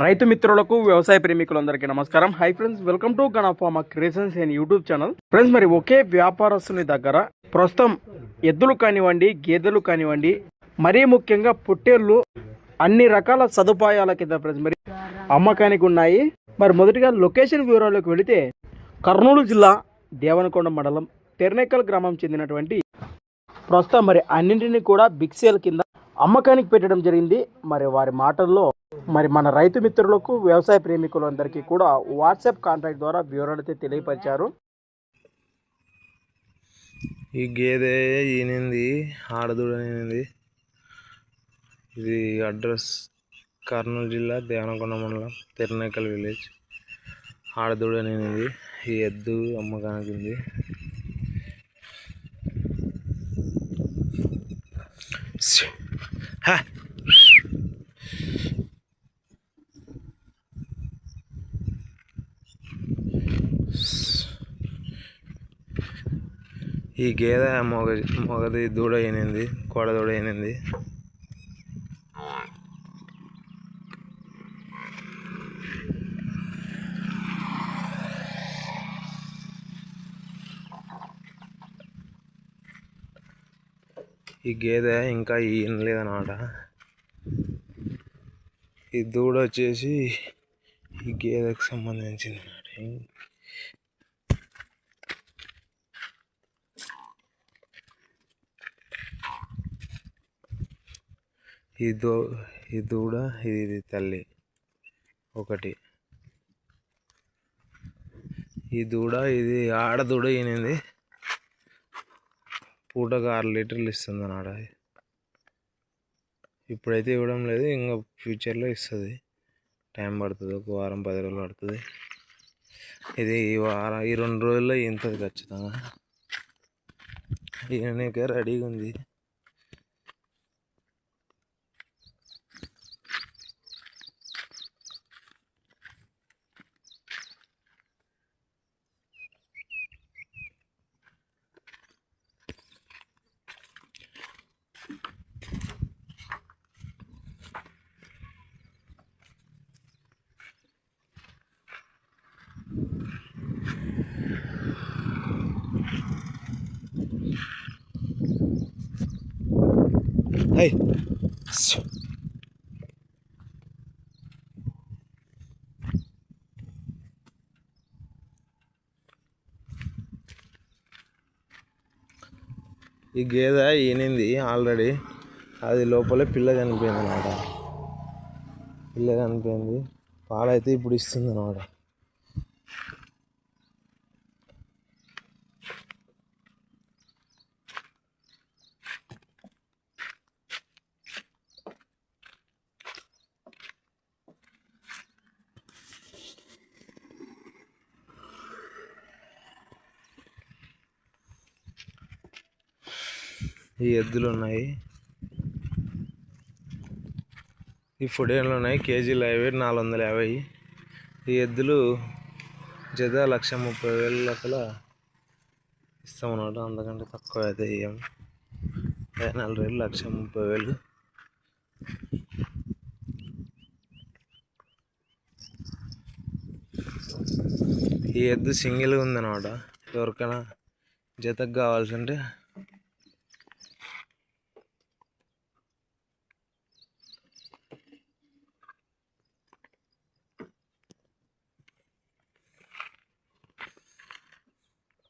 రైతు మిత్రులకు వ్యవసాయ ప్రేమికులందరికీ నమస్కారం. Hi friends welcome to గణఫామ creations and YouTube channel friends మరి ఒకే వ్యాపారస్తుని దగ్గర ప్రస్తుతం ఎద్దులు కానివ్వండి గేదెలు కానివ్వండి మరీ ముఖ్యంగా పొట్టేళ్ళు అన్ని రకాల సదుపాయాల కింద ఫ్రెండ్స్ మరి అమ్మకానికి ఉన్నాయి. మరి మొదటిగా లొకేషన్ వివరాలకు వెళితే కర్నూలు జిల్లా దేవనకొండ మండలం తెర్నేకల్ గ్రామం చెందినటువంటి ప్రస్తుతం మరి అన్నింటినీ కూడా బిగ్ సేల్ కింద అమ్మకానికి పెట్టడం జరిగింది. మరి వారి మాటల్లో మరి మన రైతు మిత్రులకు వ్యవసాయ ప్రేమికులందరికీ కూడా వాట్సాప్ కాంటాక్ట్ ద్వారా వివరాలు అయితే తెలియపరిచారు. ఈ గేదె ఈనింది ఆడదూడ ఈనింది ఇది అడ్రస్ కర్నూలు జిల్లా దేవనకొండ మండలం తిరునేకల్ విలేజ్. ఆడదూడ ఈనింది ఈ ఎద్దు అమ్మకానికి ఉంది శ్శ్. ఈ గేదె మొగ మొగది దూడ అయినది కోడ దూడ అయినది ఈ గేదె ఇంకా ఈనలేదన్నమాట ఈ దూడ వచ్చేసి ఈ గేదెకి సంబంధించింది అన్నమాట ఈ దో ఈ దూడ ఇది ఇది తల్లి. ఒకటి. ఈ దూడ ఇది ఆడ దూడ ఈనింది పూటకు ఆరు లీటర్లు ఇస్తుంది అన్నాడ ఇప్పుడైతే ఇవ్వడం లేదు ఇంకా ఫ్యూచర్లో ఇస్తుంది. టైం పడుతుంది ఒక వారం పది రోజులు పడుతుంది. ఇది ఈ వారం ఈ రెండు రోజుల్లో ఇంతది ఖచ్చితంగా. ఈయనకే రెడీగా ఉంది Hey. ఈ గేదె ఈనింది ఆల్రెడీ. అది లోపలే పిల్ల చనిపోయింది అనమాట పిల్ల చనిపోయింది పాలైతే ఇప్పుడు ఇస్తుంది అనమాట ఈ ఎద్దులు ఉన్నాయి. ఈ ఫుడేన్లు ఉన్నాయి. కేజీలు యాభై నాలుగు వందల యాభై. ఈ ఎద్దులు జత లక్ష ముప్పై వేల ఇస్తాం ఇస్తామన్నమాట. అంతకంటే తక్కువ అయితే ఇయ్యం నాలుగు వేలు లక్ష ముప్పై వేలు. ఈ ఎద్దు సింగిల్గా ఉందన్నమాట. ఎవరికైనా జతకు కావాల్సి ఉంటే